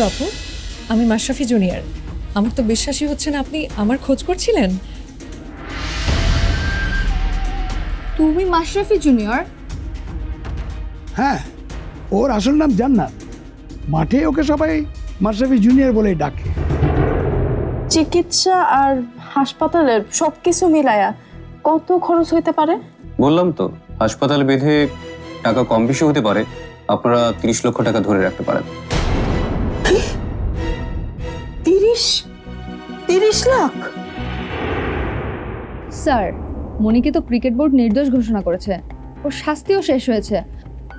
Hello আপু আমি Mashrafe junior. আমার তো বিশ্বাসই হচ্ছে না আপনি আমার খোঁজ করছিলেন। তুমি মাশরাফি জুনিয়র? হ্যাঁ ওর আসল নাম জান্নাত। মাঠে ওকে সবাই মাশরাফি জুনিয়র বলেই ডাকে। চিকিৎসা আর হাসপাতালের সব কিছু মিলায়া কত খরচ হইতে পারে? বললাম তো হাসপাতাল বেঁধে টাকা কম বেশি হতে পারে। আপনারা তিরিশ লক্ষ টাকা ধরে রাখতে পারেন। তিরিশ? তিরিশ লাখ? স্যার মনিকে তো ক্রিকেট বোর্ড নির্দোষ ঘোষণা করেছে। ওর শাস্তিও শেষ হয়েছে।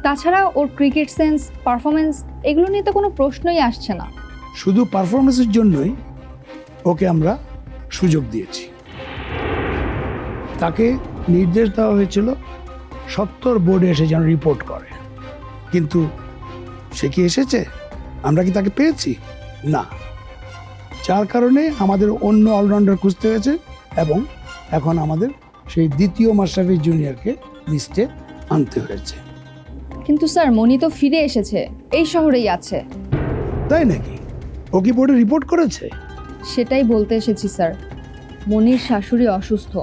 তাছাড়া ওর ক্রিকেট সেন্স পারফরমেন্স এগুলো নিয়ে তো কোনো প্রশ্নই আসছে না। শুধু পারফরমেন্সের জন্যই ওকে আমরা সুযোগ দিয়েছি। তাকে নির্দেশ দেওয়া হয়েছিল সত্তর বোর্ডে এসে যেন রিপোর্ট করে। কিন্তু সে কি এসেছে? আমরা কি তাকে পেয়েছি? না। যার কারণে আমাদের অন্য অলরাউন্ডার খুঁজতে হয়েছে এবং এখন আমাদের সেই দ্বিতীয় মাস্টারফি জুনিয়রকে লিস্টে আনতে হয়েছে। কিন্তু স্যার মনি তো ফিরে এসেছে। এই শহরেই আছে। তাই নাকি? ও কি বোর্ডে রিপোর্ট করেছে? সেটাই বলতে এসেছি স্যার। মনির শাশুড়ি অসুস্থ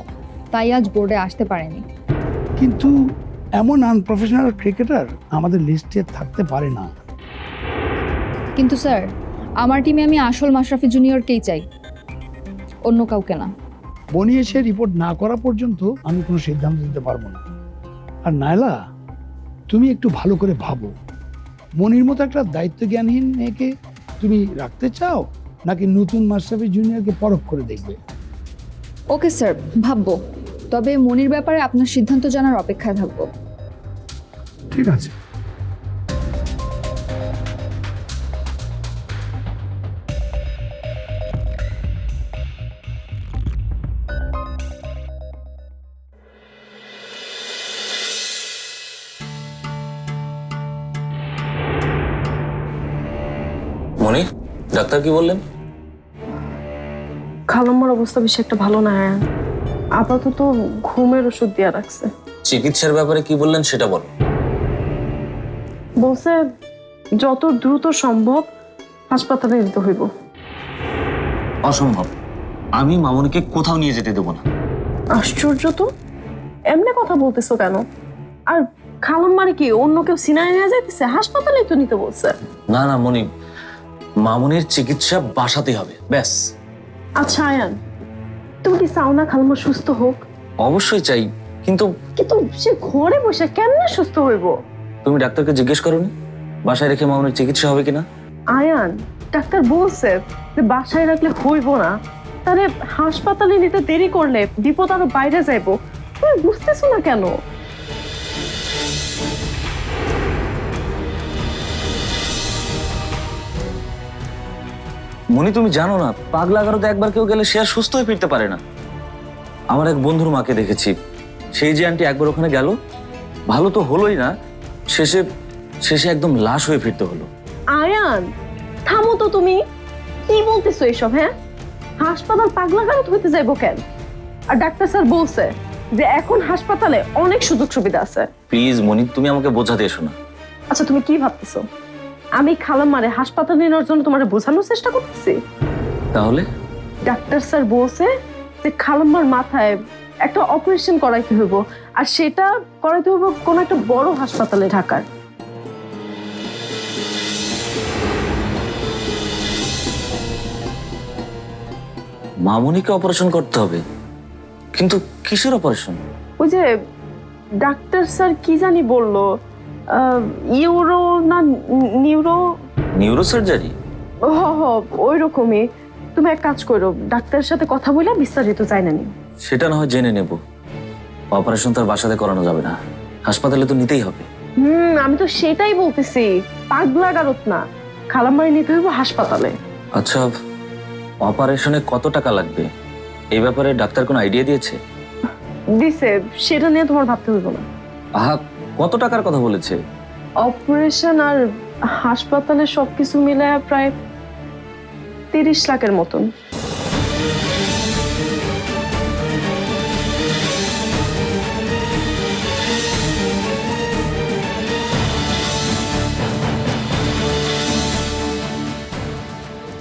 তাই আজ বোর্ডে আসতে পারেনি। কিন্তু এমন আনপ্রফেশনাল ক্রিকেটার আমাদের লিস্টে থাকতে পারে না। কিন্তু স্যার আমার টিমে আমি আসল মাশরাফি জুনিয়রকেই চাই। অন্য কাউকে না। বনি এসে রিপোর্ট না করা পর্যন্ত আমি কোনো সিদ্ধান্ত দিতে পারব না। আর নায়লা তুমি একটু ভালো করে ভাবো। মনির মতো একটা দায়িত্ব জ্ঞানহীন মেয়েকে তুমি রাখতে চাও? নাকি নতুন মাস্টারফি জুনিয়রকে পরখ করে দেখবে? ওকে স্যার ভাববো। তবে মনির ব্যাপারে আপনার সিদ্ধান্ত জানার অপেক্ষায় থাকব। ঠিক আছে। ডাক্তার কি বললেন? খালাম্মার অবস্থা বেশি একটা ভালো না আপাতত ঘুমের ওষুধ দিয়া রাখছে। চিকিৎসার ব্যাপারে কি বললেন সেটা বল। বলছে যত দ্রুত সম্ভব হাসপাতালে নিতে হইব। অসম্ভব। আমি মামনিকে কোথাও নিয়ে যেতে দেবো না। আশ্চর্য তো। এমনি কথা বলতেছো কেন? আর খালাম্মারে কি অন্য কেউ সিনায় নিয়ে যাইতেছে? হাসপাতালে তো নিতে বলছে। না না মনি মামনির চিকিৎসা বাসাতে হবে ব্যাস। আচ্ছা আয়ান তুমি কি চাও না খালাম্মা সুস্থ হোক? অবশ্যই চাই কিন্তু কিন্তু সে ঘরে বসে কেমনে সুস্থ হইব? তুমি ডাক্তারকে জিজ্ঞেস করোনি? বাসায় রেখে মামনির চিকিৎসা হবে কিনা? আয়ান ডাক্তার বলছে যে বাসায় রাখলে হইব না। তাহলে হাসপাতালে নিতে দেরি করলে বিপদ আরও বাইরে যাইব। তুমি বুঝতেছো না কেন? মনি তুমি জানো না পাগলা গারোতে একবার কেউ গেলে সে আর সুস্থ হয়ে ফিরতে পারে না। আমার এক বন্ধুর মাকে দেখেছি। সেই যে আন্টি একবার ওখানে গেল ভালো তো হলোই না শেষে শেষে একদম লাশ হয়ে ফিরতে হলো। আয়ান থামো তো তুমি। কি বলতেছো এসব হ্যাঁ? হাসপাতাল পাগলা গারদ হইতে যাইব কেন? আর ডাক্তার স্যার বলছে যে এখন হাসপাতালে অনেক সুযোগ সুবিধা আছে। প্লিজ মনি তুমি আমাকে বোঝাতে এসো না। আচ্ছা তুমি কি ভাবতেছো? আমি খালাম্মারে হাসপাতালে নেওয়ার জন্য তোমার বোঝানোর চেষ্টা করতেছি। তাহলে? ডাক্তার স্যার বলছে যে খালাম্মার মাথায় একটা অপারেশন করাইতে হইব আর সেটা করাইতে হইব কোনো একটা বড় হাসপাতালে ঢাকার। মামনিকে অপারেশন করতে হবে কিন্তু কিসের অপারেশন? ওই যে ডাক্তার স্যার কি জানি বলল ইউরো না নিউরো? নিউরোসার্জারি? হ হ ওই রকমই তুমি এক কাজ করো ডাক্তারের সাথে কথা বলে বিস্তারিত চাই না নিও। সেটা না হয় জেনে নেব। অপারেশন তার বাসাতে করানো যাবে না। হাসপাতালে তো নিতেই হবে। হুম আমি তো সেটাই বলতেছি। পাগলা গারত না। খালামারি নিতে হইব হাসপাতালে। আচ্ছা অপারেশনে কত টাকা লাগবে? এই ব্যাপারে ডাক্তার কোনো আইডিয়া দিয়েছে? দিছে সেটা নিয়ে তোমার ভাবতে হইব না। আহা কত টাকার কথা বলেছে? অপারেশন আর হাসপাতালে সবকিছু মিলে প্রায় তিরিশ লাখের মতন।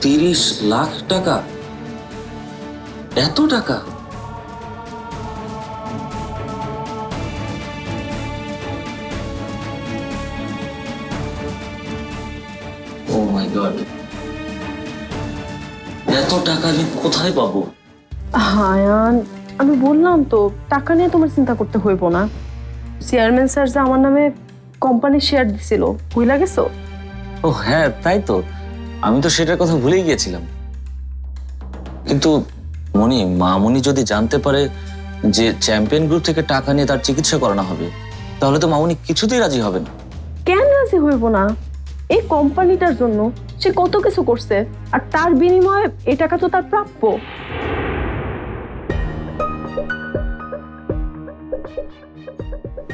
তিরিশ লাখ টাকা? এত টাকা? গড এত টাকা আমি কোথায় পাবো? হায়ান আমি বললাম তো টাকা নিয়ে তোমার চিন্তা করতে হইব না। চেয়ারম্যান স্যার যে আমার নামে কোম্পানি শেয়ার দিছিল গেছো? ও হ্যাঁ তাই তো। আমি তো সেটার কথা ভুলেই গিয়েছিলাম। কিন্তু মনি মামুনি যদি জানতে পারে যে চ্যাম্পিয়ন গ্রুপ থেকে টাকা নিয়ে তার চিকিৎসা করানো হবে তাহলে তো মামুনি কিছুতেই রাজি হবে না। কেন রাজি হইব না? এই কোম্পানিটার জন্য সে কত কিছু করছে আর তার বিনিময়ে এই টাকা তো তার প্রাপ্য।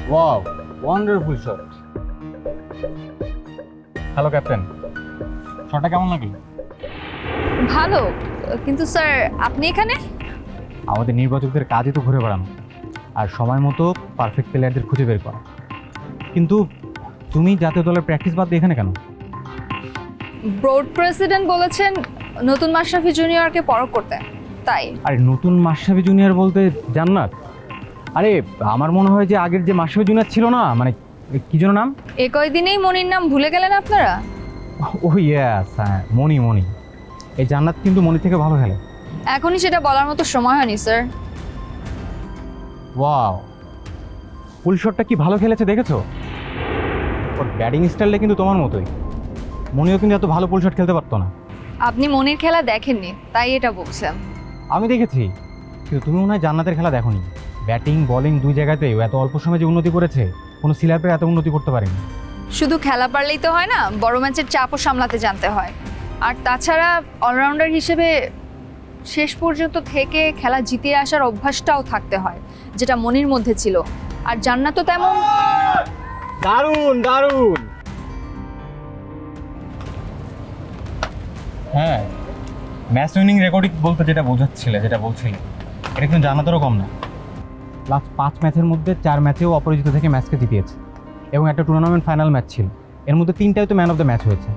Wow wonderful shot hello captain শটটা কেমন লাগল? ভালো কিন্তু স্যার আপনি এখানে? আমাদের নির্বাচকদের কাজই তো ঘুরে বেড়ানো আর সময় মতো পারফেক্ট প্লেয়ারদের খুঁজে বের করা। কিন্তু তুমি জাতীয় দলের প্র্যাকটিস বাদ দিয়ে এখানে কেন? বোর্ড প্রেসিডেন্ট বলেছেন নতুন মাশরাফি জুনিয়রকে পরখ করতে। তাই। আরে নতুন মাসাবি জুনিয়র বলতে জান্নাত? আরে আমার মনে হয় যে আগের যে মাসাবি জুনিয়র ছিল না মানে কি যেন নাম? এ কয়দিনেই মনির নাম ভুলে গেলেন আপনারা? ও ইয়াস হ্যাঁ মনি মনি। এই জান্নাত কিন্তু মনি থেকে ভালো খেলে। এখনই সেটা বলার মতো সময় হয়নি স্যার ওয়াও ফুল শটটা কি ভালো খেলেছে দেখেছ? ওর ব্যাটিং স্টাইলটা কিন্তু তোমার মতোই। মনিও কিন্তু এত ভালো ফুল শট খেলতে পারতো না। আপনি মনির খেলা দেখেননি তাই এটা বলছেন। আমি দেখেছি কিন্তু তুমি মনে হয় জান্নাতের খেলা দেখোনি। ব্যাটিং বোলিং দুই জায়গাতেই এত অল্প সময়ে যে উন্নতি করেছে কোনো সিলাপের এত উন্নতি করতে পারেনি। শুধু খেলা পারলেই তো হয় না বড় ম্যাচের চাপও সামলাতে জানতে হয়। আর তাছাড়া অলরাউন্ডার হিসেবে শেষ পর্যন্ত থেকে খেলা জিতিয়ে আসার অভ্যাসটাও থাকতে হয় যেটা মনির মধ্যে ছিল। আর জান্নাত তো তেমন দারুণ দারুণ। হ্যাঁ ম্যাচ উইনিং রেকর্ডিং বলতে যেটা বোঝাচ্ছিলে যেটা বলছিলে এটা কিন্তু জানা জানাতেরও কম না। লাস্ট পাঁচ ম্যাচের মধ্যে চার ম্যাচেও অপরাজিত থেকে ম্যাচকে জিতিয়েছে। এবং একটা টুর্নামেন্ট ফাইনাল ম্যাচ ছিল। এর মধ্যে তিনটাই তো ম্যান অফ দ্য ম্যাচ হয়েছে।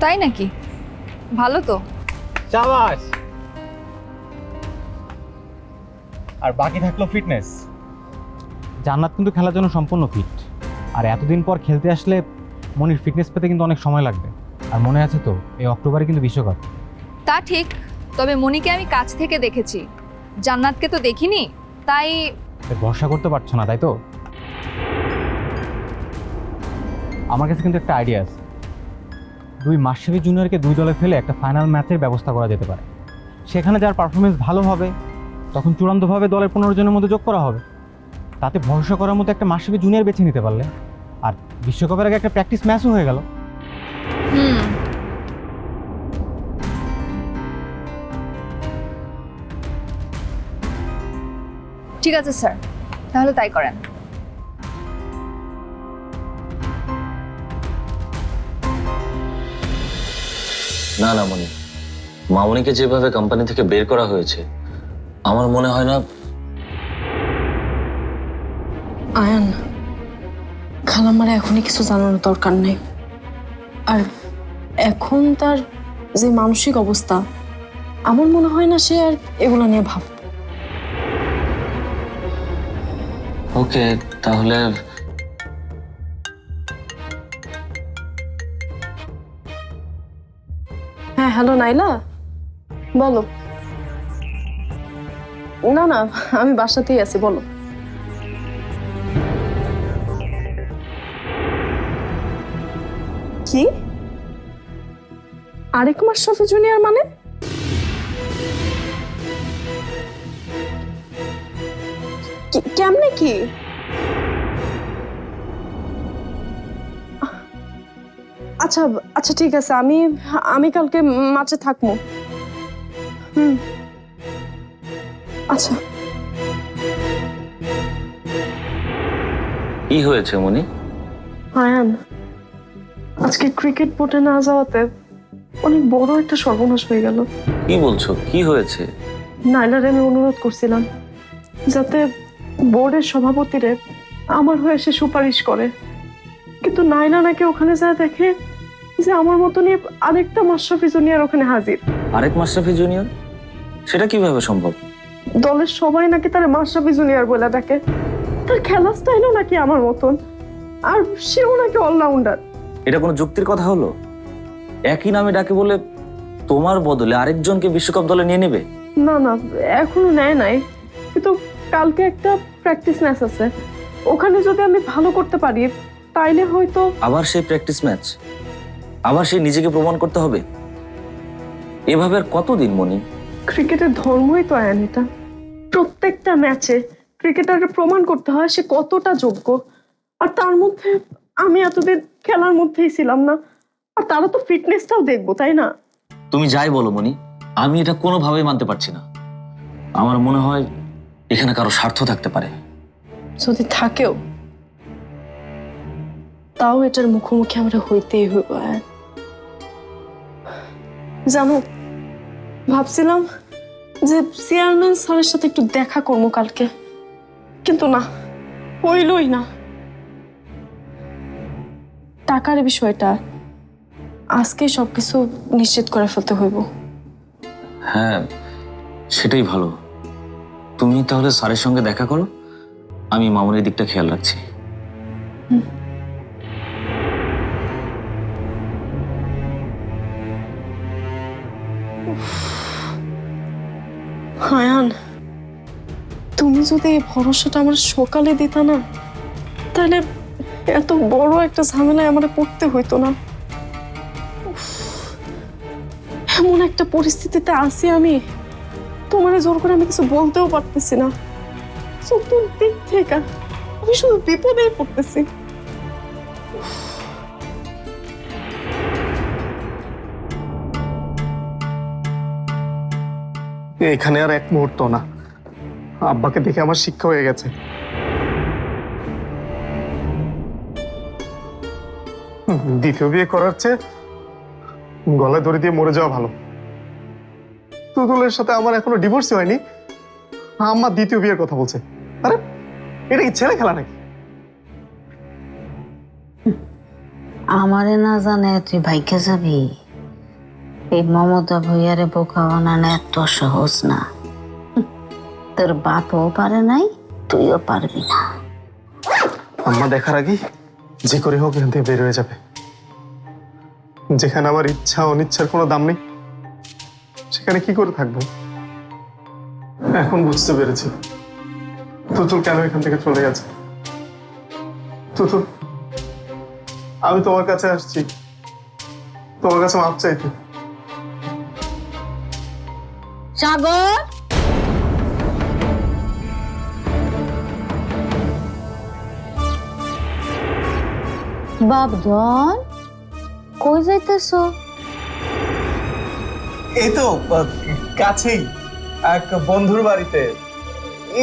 তাই নাকি? ভালো তো। চাবাস আর বাকি থাকল ফিটনেস জান্নাত কিন্তু খেলার জন্য সম্পূর্ণ ফিট আর এতদিন পর খেলতে আসলে মনির ফিটনেস পেতে কিন্তু অনেক সময় লাগবে। আর মনে আছে তো এই অক্টোবরে কিন্তু বিশ্বকাপ। তা ঠিক তবে মনিকে আমি কাছ থেকে দেখেছি। জান্নাতকে তো দেখিনি তাই ভরসা করতে পারছ না তাই তো? আমার কাছে কিন্তু একটা আইডিয়া আছে। দুই মাসেবি জুনিয়রকে দুই দলে ফেলে একটা ফাইনাল ম্যাচের ব্যবস্থা করা যেতে পারে। সেখানে যার পারফরমেন্স ভালো হবে তখন চূড়ান্তভাবে দলের পনেরো জনের মধ্যে যোগ করা হবে। তাতে ভরসা করার মতো একটা মাসেবি জুনিয়র বেছে নিতে পারলে। আর বিশ্বকাপের আগে একটা প্র্যাকটিস ম্যাচও হয়ে গেল। হুম। ঠিক আছে স্যার তাহলে তাই করেন। না না মনি মামনিকে যেভাবে কোম্পানি থেকে বের করা হয়েছে আমার মনে হয় না আয়ান খালামার এখনই কিছু জানানোর দরকার নেই। আর এখন তার যে মানসিক অবস্থা আমার মনে হয় না সে আর এগুলো নিয়ে ভাব ওকে তাহলে হ্যাঁ হ্যালো নাইলা? বলো। না না আমি বাসাতেই আছি বলো। আরেক মাশরাফি জুনিয়র মানে? কেমনে কি? আচ্ছা আচ্ছা ঠিক আছে আমি আমি কালকে মাঠে থাকব। হুম। আচ্ছা। কি হয়েছে মনি? আয়ান আজকে ক্রিকেট বোর্ডে না যাওয়াতে অনেক বড় একটা সর্বনাশ হয়ে গেল। কি বলছো? কি হয়েছে? নাইলারে আমি অনুরোধ করছিলাম যাতে বোর্ডের সভাপতিরে আমার হয়ে সে সুপারিশ করে। কিন্তু নাইলা নাকি ওখানে যা দেখে যে আমার মতনই আরেকটা মাশরাফি জুনিয়র ওখানে হাজির। আরেক মাস্টারফি জুনিয়র? সেটা কীভাবে সম্ভব? দলের সবাই নাকি তার মাশরাফি জুনিয়র বলে ডাকে। তার খেলা স্টাইলও নাকি আমার মতন। আর সেও নাকি অলরাউন্ডার এটা কোনো যুক্তির কথা হলো? একই নামে ডাকে বলে তোমার বদলে আরেকজনকে বিশ্বকাপ দলে নিয়ে নেবে? না না এখনও নেয় নাই। কিন্তু কালকে একটা প্র্যাকটিস ম্যাচ আছে। ওখানে যদি আমি ভালো করতে পারি তাইলে হয়তো আবার সেই প্র্যাকটিস ম্যাচ আবার সেই নিজেকে প্রমাণ করতে হবে? এভাবে আর কতদিন মনি? ক্রিকেটের ধর্মই তো আয়ান এটা প্রত্যেকটা ম্যাচে ক্রিকেটারকে প্রমাণ করতে হয় সে কতটা যোগ্য। আর তার মধ্যে আমি এতদিন খেলার মধ্যেই ছিলাম না। আর তারা তো ফিটনেসটাও দেখব তাই না? তুমি যাই বলো মনি আমি এটা কোনোভাবেই মানতে পারছি না। আমার মনে হয় এখানে কারও স্বার্থ থাকতে পারে। যদি থাকেও তাও এটার মুখোমুখি আমরা হইতেই হইব জানো ভাবছিলাম যে চেয়ারম্যান স্যারের সাথে একটু দেখা করব কালকে। কিন্তু না হইলই না। টাকার বিষয়টা আজকে সবকিছু নিশ্চিত করে ফেলতে হইব। হ্যাঁ সেটাই ভালো। তুমি তাহলে স্যারের সঙ্গে দেখা করো আমি মামুনের দিকটা খেয়াল রাখছি। হায়ান তুমি যদি এই ভরসাটা আমার সকালে দিতা না তাহলে এত বড় একটা ঝামেলায় আমার পড়তে হইতো না। এমন একটা পরিস্থিতিতে আছি আমি। তোমার জোর করে আমি কিছু বলতেও পারতেছি না। চতুর্দিক থেকে আমি শুধু বিপদেই পড়তেছি। এখানে আর এক মুহূর্ত না। আব্বাকে দেখে আমার শিক্ষা হয়ে গেছে। দ্বিতীয় বিয়ে করার চেয়ে গলায় দড়ি দিয়ে মরে যাওয়া ভালো। তুতুলের সাথে আমার এখনও ডিভোর্সই হয়নি। আম্মা দ্বিতীয় বিয়ের কথা বলছে। আরে এটা কি ছেলে খেলা নাকি? আমারে না জানে তুই ভাইকে যাবি? এই মমতা ভইয়ারে বোকা বানানো এত সহজ না। তোর বাপও পারে নাই তুইও পারবি না। আম্মা দেখার আগে যে করে হোক এখান থেকে বের হয়ে যাবে। যেখানে আমার ইচ্ছা অনিচ্ছার কোনো দাম নেই, সেখানে কি করে থাকব? এখন বুঝতে পেরেছি। তুতুল কেন এখান থেকে চলে গেছে? তুতুল, আমি তোমার কাছে আসছি। তোমার কাছে মাপ চাইতে সাগর! বাপধন কই যাইতেছো? এই তো কাছেই এক বন্ধুর বাড়িতে।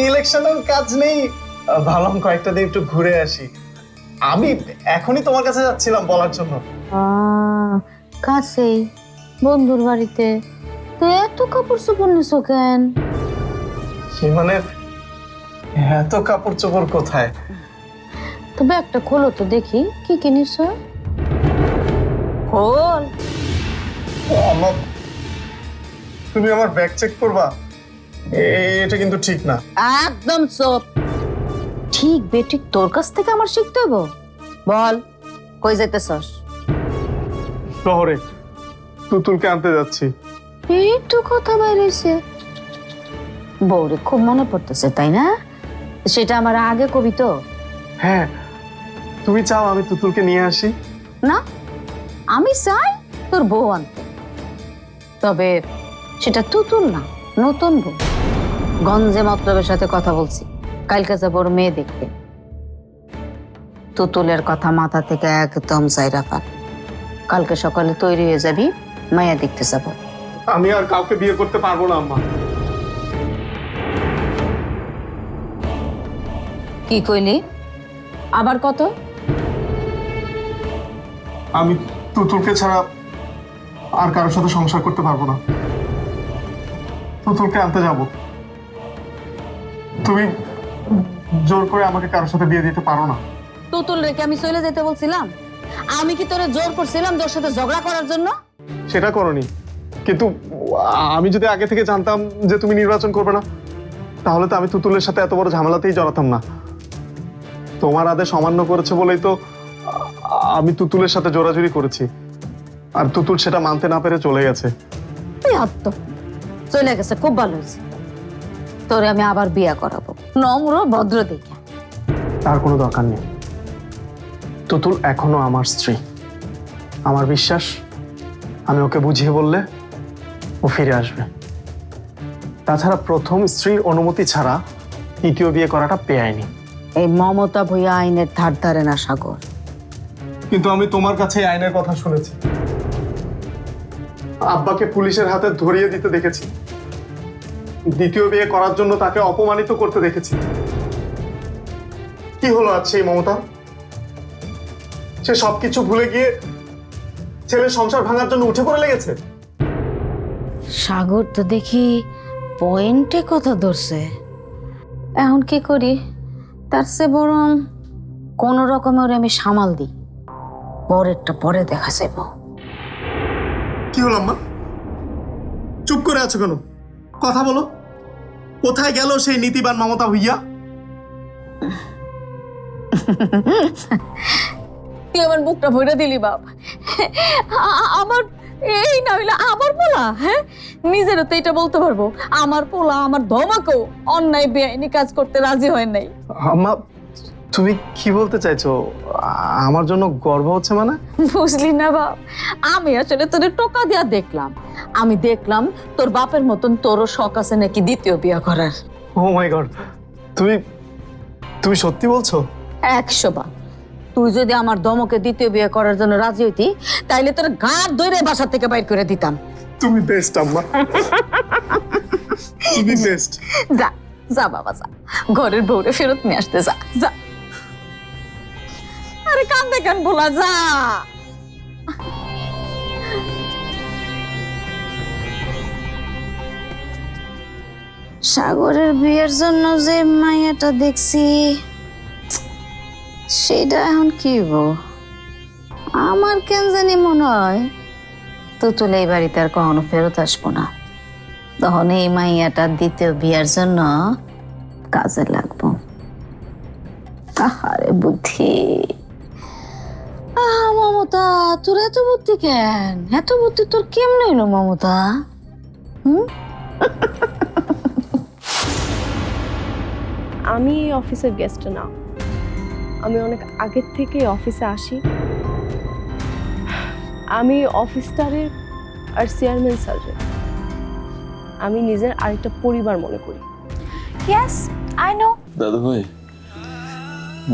ইলেকশনের কাজ নেই। ভাবলাম কয়েকটা দিন একটু ঘুরে আসি। আমি এখনই তোমার কাছে যাচ্ছিলাম বলার জন্য। কাছেই বন্ধুর বাড়িতে। তো এত কাপড় চোপড় নিছো কেন? সে মানে এত কাপড় চোপড় কোথায়? তবে একটা খোলো তো দেখি কি কিনিস খোল। আমার তুমি আমার ব্যাগ চেক করবা? এটা কিন্তু ঠিক না। একদম চোপ। ঠিক বেঠিক তোর কাছ থেকে আমার শিখতে হব বল কই যাইতেছস? শহরে তুতুলকে আনতে যাচ্ছি। এই তো কথা বাইরেছে বউরে খুব মনে পড়তেছে তাই না? সেটা আমার আগে কবি তো। হ্যাঁ তুমি চাও আমি তুতুলকে নিয়ে আসি? না আমি চাই তোর বউ আনতে। তবে সেটা তুতুল না নতুন বউ। গঞ্জে মতলবের সাথে কথা বলছি কালকে যাব ওর মেয়ে দেখতে তুতুলের কথা মাথা থেকে একদম সাইরা ফাল। কালকে সকালে তৈরি হয়ে যাবি মায়া দেখতে যাব। আমি আর কাউকে বিয়ে করতে পারব না আম্মা। কি কইলি? আবার কত? আমি তুতুলকে ছাড়া আর কারোর সাথে সংসার করতে পারব না। তুতুলকে আনতে যাব। তুমি জোর করে আমাকে কারোর সাথে বিয়ে দিতে পারো না। তুতুল রেখে আমি চলে যেতে বলছিলাম? আমি কি তোরে জোর করছিলাম তোর সাথে ঝগড়া করার জন্য? সেটা করনি। কিন্তু আমি যদি আগে থেকে জানতাম যে তুমি নির্বাচন করবে না তাহলে তো আমি তুতুলের সাথে এত বড় ঝামেলাতেই জড়াতাম না। তোমার আদেশ অমান্য করেছে বলেই তো আমি তুতুলের সাথে জোরাজুরি করেছি। আর তুতুল সেটা মানতে না পেরে চলে গেছে। আত্ম। চলে গেছে খুব ভালো হয়েছে। তোরে আমি আবার বিয়া করাবো। নম্র ভদ্র দেখে। তার কোনো দরকার নেই। তুতুল এখনও আমার স্ত্রী। আমার বিশ্বাস আমি ওকে বুঝিয়ে বললে ও ফিরে আসবে। তাছাড়া প্রথম স্ত্রীর অনুমতি ছাড়া দ্বিতীয় বিয়ে করাটা বেআইনি এই মমতা ভূয়া আইনের ধার ধারে না সাগর। কিন্তু আমি তোমার কাছে আইনের কথা শুনেছি। আব্বাকে পুলিশের হাতে ধরিয়ে দিতে দেখেছি। দ্বিতীয় বিয়ে করার জন্য তাকে অপমানিত করতে দেখেছি। কি হলো আজ সেই মমতা? সে সবকিছু ভুলে গিয়ে ছেলের সংসার ভাঙার জন্য উঠে পড়ে লেগেছে? সাগর তো দেখি পয়েন্টে কথা ধরছে। এখন কি করি? তার চেয়ে বরং কোনো রকমে ওরে আমি সামাল দিই। পরেরটা পরে দেখা যাব কি হলো আম্মা? চুপ করে আছো কেন? কথা বলো। কোথায় গেল সেই নীতিবান মমতা হইয়া তুই আমার বুকটা ভরে দিলি বাপ। আমার এই না হইলে আমার পোলা হ্যাঁ? নিজেরও তো এটা বলতে পারব। আমার পোলা আমার ধমাকেও অন্যায় বেআইনি কাজ করতে রাজি হয় নাই। আম্মা তুমি কি বলতে চাইছো? আমার জন্য গর্ব হচ্ছে মানে? বুঝলি না বাপ। আমি আসলে তোদের টোকা দিয়া দেখলাম। আমি দেখলাম তোর বাপের মতন তোরও শখ আছে নাকি দ্বিতীয় বিয়ে করার। ও মাই গড তুমি তুমি সত্যি বলছো? একশো বার তুই যদি আমার দমকে দ্বিতীয় বিয়ে করার জন্য রাজি হইতি তাইলে তোর গা ধরে বাসা থেকে বাইর করে দিতাম। তুমি বেস্ট আম্মা। তুমি বেস্ট যা যা বাবা যা। ঘরের বউরে ফেরত নিয়ে আসতে যা যা। আরে কান্দে কান বলা যা। সাগরের বিয়ের জন্য যে মাইয়াটা দেখছি, সেটা এখন কি আমার কেন জানি মনে হয়, তো তুতুল এই বাড়িতে আর কখনো ফেরত আসব না। তখন এই মাইয়াটা দ্বিতীয় বিয়ার জন্য কাজে লাগবো। আহারে বুদ্ধি। আহা মমতা তোর এত বুদ্ধি কেন? এত বুদ্ধি তোর কেমন হইল মমতা? আমি এই অফিসের গেস্ট না। আমি অনেক আগের থেকে অফিসে আসি। আমি অফিসটারের আর চেয়ারম্যান স্যারের। আমি নিজের আরেকটা পরিবার মনে করি। ইয়েস আই নো দাদু ভাই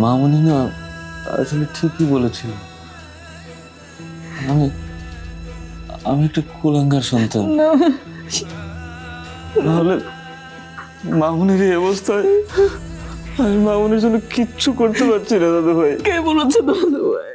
মামনি না আসলে ঠিকই বলেছিল। আমি আমি একটা কুলাঙ্গার সন্তান। নাহলে মামুনির এই অবস্থায় আমি মামুনির জন্য কিচ্ছু করতে পারছি না দাদু ভাই কে বলেছে দাদু ভাই